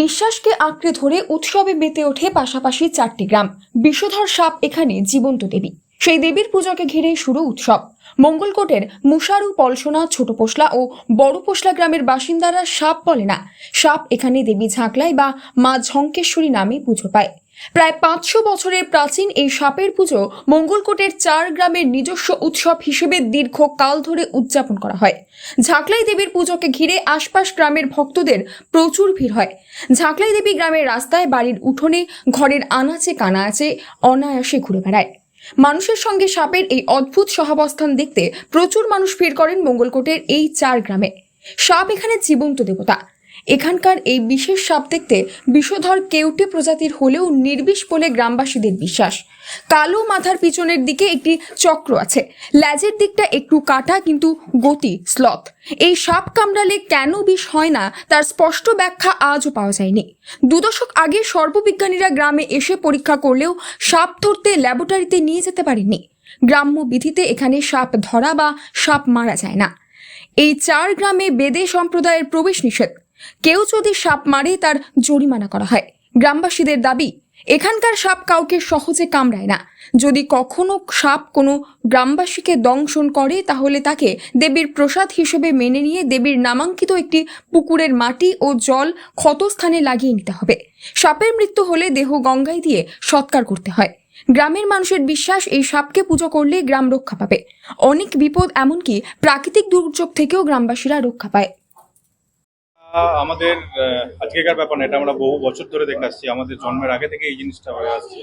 বিশ্বাসকে আঁকড়ে ধরে উৎসবে মেতে ওঠে পাশাপাশি চারটি গ্রাম। বিষধর সাপ এখানে জীবন্ত দেবী। সেই দেবীর পূজাকে ঘিরে শুরু উৎসব। মঙ্গলকোটের মুশারু, পলসোনা ছোট পোশলা ও বড় পোশলা গ্রামের বাসিন্দারা সাপ বলে না। সাপ এখানে দেবী ঝাঁকলাই বা মা ঝঙ্কেশ্বরী নামে পুজো পায়। প্রায় পাঁচশো বছরের প্রাচীন এই সাপের পুজো মঙ্গলকোটের চার গ্রামের নিজস্ব উৎসব হিসেবে দীর্ঘ কাল ধরে উদযাপন করা হয়। ঝাঁকলাই দেবীর পুজোকে ঘিরে আশপাশ গ্রামের ভক্তদের প্রচুর ভিড় হয়। ঝাঁকলাই দেবী গ্রামের রাস্তায় বাড়ির উঠোনে ঘরের আনাচে কানাচে অনায়াসে ঘুরে বেড়ায়। মানুষের সঙ্গে সাপের এই অদ্ভুত সহাবস্থান দেখতে প্রচুর মানুষ ভিড় করেন মঙ্গলকোটের এই চার গ্রামে। সাপ এখানে জীবন্ত দেবতা। এখানকার এই বিশেষ সাপ দেখতে বিষধর কেউটে প্রজাতির হলেও নির্বিষ বলে গ্রামবাসীদের বিশ্বাস। কালো মাথার পিছনের দিকে একটি চক্র আছে। ল্যাজের দিকটা একটু কাটা কিন্তু গতি, স্লথ। এই সাপ কামড়ালে কেন বিষ হয় না তার স্পষ্ট ব্যাখ্যা আজও পাওয়া যায়নি। দুদশক আগে সর্ববিজ্ঞানীরা গ্রামে এসে পরীক্ষা করলেও সাপ ধরতে ল্যাবরেটরিতে নিয়ে যেতে পারেননি। গ্রাম্য বিধিতে এখানে সাপ ধরা বা সাপ মারা যায় না। এই চার গ্রামে বেদে সম্প্রদায়ের প্রবেশ নিষেধ। কেউ যদি সাপ মারে, তার জরিমানা করা হয়। গ্রামবাসীদের দাবি, এখানকার সাপ কাউকে সহজে কামড়ায় না। যদি কখনো সাপ কোনো গ্রামবাসীকে দংশন করে, তাহলে তাকে দেবীর প্রসাদ হিসেবে মেনে নিয়ে দেবীর নামাঙ্কিত একটি পুকুরের মাটি ও জল ক্ষতস্থানে লাগিয়ে নিতে হবে। সাপের মৃত্যু হলে দেহ গঙ্গায় দিয়ে সৎকার করতে হয়। গ্রামের মানুষের বিশ্বাস, এই সাপকে পুজো করলে গ্রাম রক্ষা পাবে। অনেক বিপদ এমনকি প্রাকৃতিক দুর্যোগ থেকেও গ্রামবাসীরা রক্ষা পায়। আমাদের আজকেকার ব্যাপার না, এটা আমরা বহু বছর ধরে দেখে আসছি। আমাদের জন্মের আগে থেকে এই জিনিসটা হয়ে আসছে।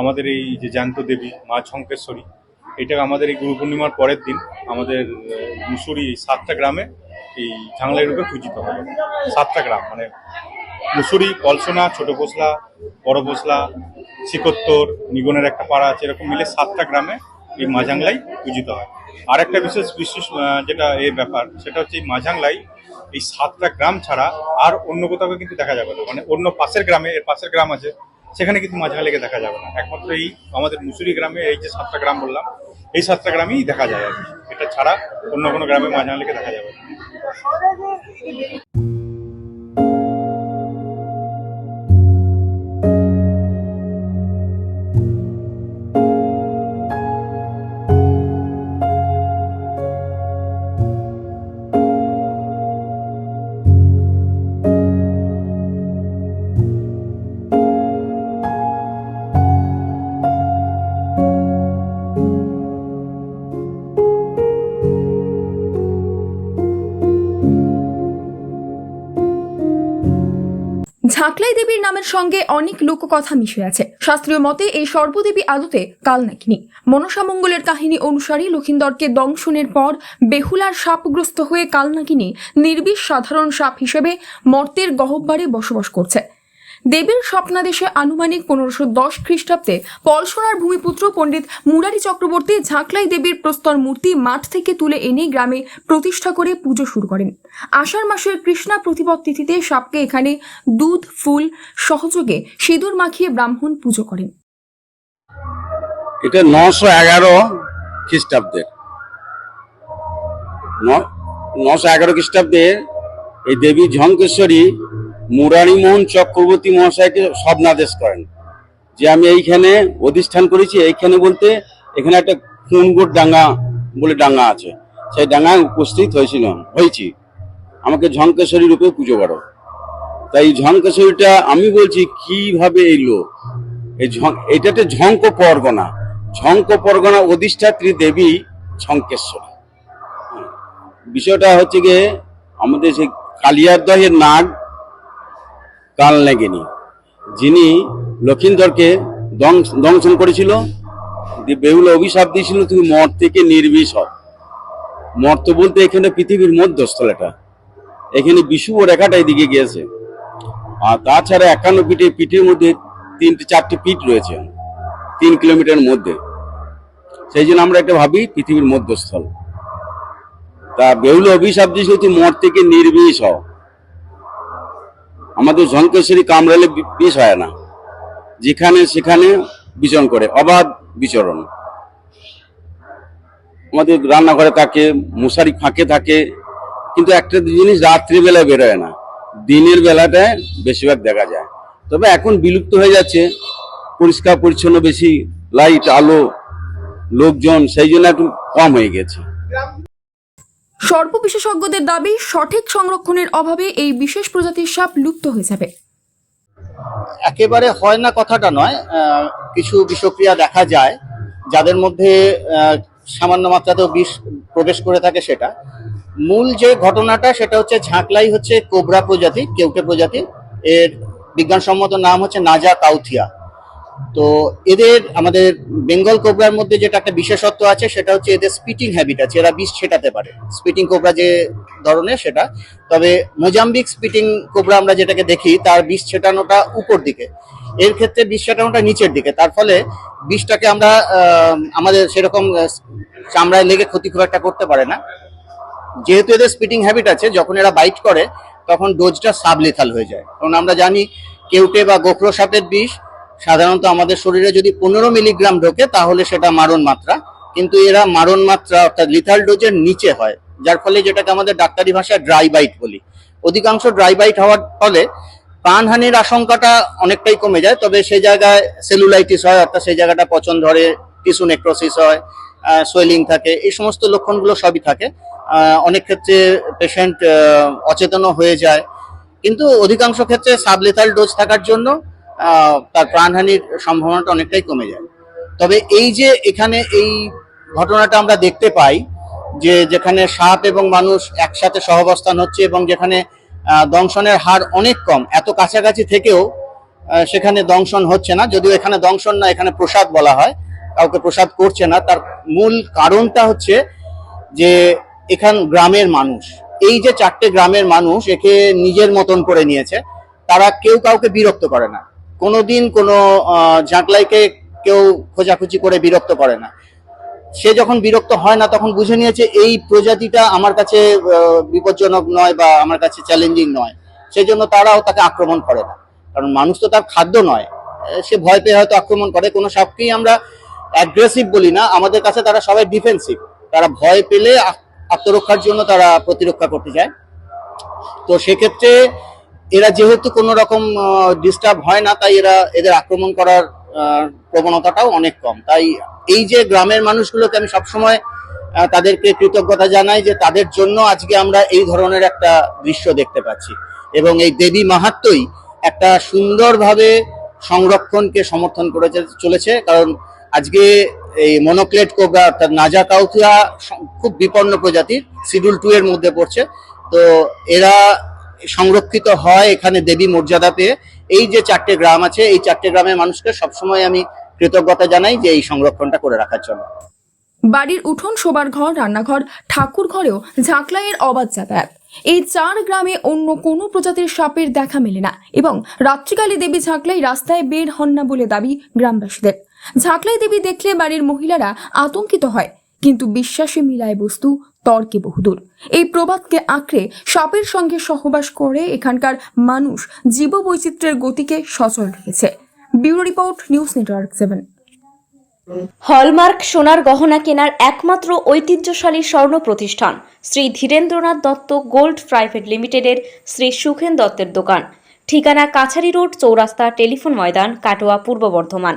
আমাদের এই যে জ্যান্ত দেবী, মা ছঙ্কেশ্বরী, এটা আমাদের এই গুরু পূর্ণিমার পরের দিন আমাদের মুসুরি এই সাতটা গ্রামে এই ঝাংলাই রূপে পূজিত হবে। সাতটা গ্রাম মানে মুসুরি পলসোনা ছোট পোসলা, বড় পোসলা, শিকোত্তর, নিগনের একটা পাড়া আছে, এরকম মিলে সাতটা গ্রামে এই মাঝাংলাই পূজিত হয়। আর একটা বিশেষ বিশেষ যেটা এর ব্যাপার, সেটা হচ্ছে এই মাঝাংলাই এই সাতটা গ্রাম ছাড়া আর অন্য কোথাও কিন্তু দেখা যাবে না। মানে অন্য পাশের গ্রামে, এর পাশের গ্রাম আছে, সেখানে কিন্তু মাঝাংলাইকে দেখা যাবে না। একমাত্র এই আমাদের মুসুরি গ্রামে এই যে সাতটা গ্রাম বললাম, এই সাতটা গ্রামেই দেখা যায় এটা ছাড়া অন্য কোনো গ্রামে মাঝাংলাইকে দেখা যাবে না। ঝাঁকলাই দেবীর নামের সঙ্গে অনেক লোককথা মিশে আছে। শাস্ত্রীয় মতে, এই সর্বদেবী আদতে কাল কালনাকিনী মনসামঙ্গলের কাহিনী অনুসারে লক্ষিন্দরকে দংশনের পর বেহুলার সাপগ্রস্ত হয়ে কাল কালনাকিনী নির্বিষ সাধারণ সাপ হিসেবে মর্তের গহব্বারে বসবাস করছে। দেবীর স্বপ্নাদেশে আনুমানিক পনেরোশো দশ খ্রিস্টাব্দে পলসোনার ভূমিপুত্র পণ্ডিত মুরারি চক্রবর্তী ঝাঁকলাই দেবীর প্রস্তর মূর্তি মাঠ থেকে তুলে এনে গ্রামে প্রতিষ্ঠা করে পুজো শুরু করেন। আষাঢ় মাসের কৃষ্ণা প্রতিপদ তিথিতে সাপকে এখানে দুধ, ফুল, সহযোগে সিঁদুর মাখিয়ে ব্রাহ্মণ পুজো করেন। এটা নশো এগারো খ্রিস্টাব্দের ন- নশো এগারো খ্রিস্টাব্দে এই দেবী ঝঙ্কেশ্বরী মুরারিমোহন চক্রবর্তী মহাশয়কে স্বপ্নাদেশ করেন। যে আমি এইখানে অধিষ্ঠান করেছি, এইখানে বলতে এখানে একটা খুনগোট ডাঙ্গা বলে ডাঙ্গা আছে। সেই ডাঙ্গায় উপস্থিত হয়েছিলাম, হয়েছি। আমাকে ঝঙ্কেশ্বরী রূপে পুজো করো। তাই ঝঙ্কেশ্বরীটা আমি বলছি, কীভাবে এলো এই এটাতে ঝঙ্ক পরগনা। ঝঙ্ক পরগনা অধিষ্ঠাত্রী দেবী ঝঙ্কেশ্বরী। বিষয়টা হচ্ছে গিয়ে আমাদের সেই কালিয়ারদহের নাগ কাল লেগেনি যিনি লক্ষিন্দরকে দংশন করেছিল বেহুলা অভিশাপ দিয়েছিল, তুমি মর থেকে নির্বিষ হও। মর্ত বলতে এখানে পৃথিবীর মধ্যস্থল এটা। এখানে বিষুব রেখাটা এদিকে গিয়েছে। আর তাছাড়া একান্ন পিঠে পিঠের মধ্যে তিনটে চারটে পিঠ রয়েছে, তিন কিলোমিটার মধ্যে। সেই জন্য আমরা একটা ভাবি পৃথিবীর মধ্যস্থল। তা বেহুল অভিশাপ দিয়েছে তুই মঠ থেকে নির্বিষ হও। আমাদের ঝঙ্কেশ্বরী কামড়ালে বিষ হয় না। যেখানে সেখানে বিচরণ করে, অবাধ বিচরণ। আমাদের রান্নাঘরে থাকে, মশারি ফাঁকে থাকে, কিন্তু একটা জিনিস রাত্রিবেলায় বেরোয় না। দিনের বেলাটায় বেশিরভাগ দেখা যায়। তবে এখন বিলুপ্ত হয়ে যাচ্ছে। পরিষ্কার, পরিচ্ছন্ন, বেশি লাইট আলো, লোকজন, সেই জন্য একটু কম হয়ে গেছে। সর্প বিশেষজ্ঞদের দাবি, সঠিক সংরক্ষণের অভাবে এই বিশেষ প্রজাতির সাপ লুপ্ত হয়ে যাবে। একেবারে হয় না কথাটা নয়। কিছু বিষক্রিয়া দেখা যায়, যাদের মধ্যে সামান্য মাত্রাতেও বিষ প্রবেশ করে থাকে সেটা। মূল যে ঘটনাটা, সেটা হচ্ছে ঝাঁকলাই হচ্ছে কোবরা প্রজাতি, কেউটে প্রজাতি। এর বিজ্ঞানসম্মত নাম হচ্ছে নাজা কাউথিয়া। তো এদের, আমাদের বেঙ্গল কোবরার মধ্যে যেটা একটা বিশেষত্ব আছে, সেটা হচ্ছে এদের স্পিটিং হ্যাবিট আছে। এরা বিষ ছেটাতে পারে। স্পিটিং কোবরা যে ধরনের সেটা। তবে মোজাম্বিক স্পিটিং কোবরা আমরা যেটাকে দেখি, তার বিষ ছেটানোটা উপর দিকে। এর ক্ষেত্রে বিষ ছেটানোটা নিচের দিকে। তার ফলে বিষটাকে আমরা আমাদের সেরকম চামড়ায় লেগে ক্ষতি খুব একটা করতে পারে না। যেহেতু এদের স্পিটিং হ্যাবিট আছে, যখন এরা বাইট করে, তখন ডোজটা সাবলেথাল হয়ে যায়। কারণ আমরা জানি কেউটে বা গোখরো সাপের বিষ সাধারণত আমাদের শরীরে যদি পনেরো মিলিগ্রাম ঢোকে, তাহলে সেটা মারণ মাত্রা। কিন্তু এরা মারণ মাত্রা অর্থাৎ লিথাল ডোজের নিচে হয়, যার ফলে যেটাকে আমাদের ডাক্তারি ভাষায় ড্রাই বাইট বলি। অধিকাংশ ড্রাই বাইট হওয়ার ফলে প্রাণহানির আশঙ্কাটা অনেকটাই কমে যায়, তবে সেই জায়গায় সেলুলাইটিস হয়, অর্থাৎ সেই জায়গাটা পচন ধরে টিস্যু নেক্রোসিস হয় সোয়েলিং থাকে, এই সমস্ত লক্ষণগুলো সবই থাকে। অনেক ক্ষেত্রে পেশেন্ট অচেতনও হয়ে যায়। কিন্তু অধিকাংশ ক্ষেত্রে সাবলেথাল ডোজ থাকার জন্য তার প্রাণহানির সম্ভাবনাটা অনেকটাই কমে যায়। তবে এই যে এখানে এই ঘটনাটা আমরা দেখতে পাই, যে যেখানে সাপ এবং মানুষ একসাথে সহাবস্থান হচ্ছে এবং যেখানে দংশনের হার অনেক কম, এত কাছাকাছি থেকেও সেখানে দংশন হচ্ছে না। যদিও এখানে দংশন না, এখানে প্রসাদ বলা হয়, কাউকে প্রসাদ করছে না। তার মূল কারণটা হচ্ছে যে এখান গ্রামের মানুষ, এই যে চারটে গ্রামের মানুষ একে নিজের মতন করে নিয়েছে, তারা কেউ কাউকে বিরক্ত করে না। কোনোদিন কোনো ঝাঁকলাইকে কেউ খোঁজাখুঁজি করে বিরক্ত করে না। সে যখন বিরক্ত হয় না, তখন বুঝে নিয়েছে এই প্রজাতিটা আমার কাছে বিপজ্জনক নয় বা আমার কাছে চ্যালেঞ্জিং নয়। সেই জন্য তারাও তাকে আক্রমণ করে না। কারণ মানুষ তো তার খাদ্য নয়। সে ভয় পেয়ে হয়তো আক্রমণ করে। কোনো সাপকেই আমরা অ্যাগ্রেসিভ বলি না। আমাদের কাছে তারা সবাই ডিফেন্সিভ তারা ভয় পেলে আত্মরক্ষার জন্য তারা প্রতিরক্ষা করতে যায়। তো সেক্ষেত্রে এরা যেহেতু কোনো রকম ডিস্টার্ব হয় না, তাই এরা এদের আক্রমণ করার প্রবণতাটাও অনেক কম। তাই এই যে গ্রামের মানুষগুলোকে আমি সবসময় তাদেরকে কৃতজ্ঞতা জানাই যে তাদের জন্য আজকে আমরা এই ধরনের একটা দৃশ্য দেখতে পাচ্ছি। এবং এই দেবী মাহাত্মই একটা সুন্দরভাবে সংরক্ষণকে সমর্থন করে চলেছে। কারণ আজকে এই মনোক্লেট কোবরা অর্থাৎ নাজা কাউথিয়া খুব বিপন্ন প্রজাতির শিডিউল টু এর মধ্যে পড়ছে। তো এরা সংরক্ষিত হয় এখানে দেবী মর্যাদা পেয়ে। এই যে চারটে গ্রাম আছে, এই চারটে গ্রামের মানুষকে সবসময় আমি কৃতজ্ঞতা জানাই যে এই সংরক্ষণটা করে রাখার জন্য। বাড়ির উঠোন, শোবার ঘর, রান্নাঘর, ঠাকুর ঘরেও ঝাঁকলাইয়ের অবাধ যাতায়াত। এই চার গ্রামে অন্য কোনো প্রজাতির সাপের দেখা মেলে না এবং রাত্রিকালে দেবী ঝাঁকলাই রাস্তায় বের হন না বলে দাবি গ্রামবাসীদের। ঝাঁকলাই দেবী দেখলে বাড়ির মহিলারা আতঙ্কিত হয়, কিন্তু বিশ্বাসে মিলায় বস্তু তর্কে বহুদূর। এই প্রবাদকে আঁকড়ে সাপের সঙ্গে সহবাস করে এখানকার মানুষ জীববৈচিত্র্যের গতিকে সচল রেখেছে। Bureau report, news network seven. Hallmark সোনার গহনা কেনার একমাত্র ঐতিহ্যশালী স্বর্ণ প্রতিষ্ঠান শ্রী ধীরেন্দ্রনাথ দত্ত গোল্ড প্রাইভেট লিমিটেডের শ্রী সুখেন দত্তের দোকান। ঠিকানা কাছারি রোড, চৌরাস্তা টেলিফোন ময়দান, কাটোয়া, পূর্ব বর্ধমান।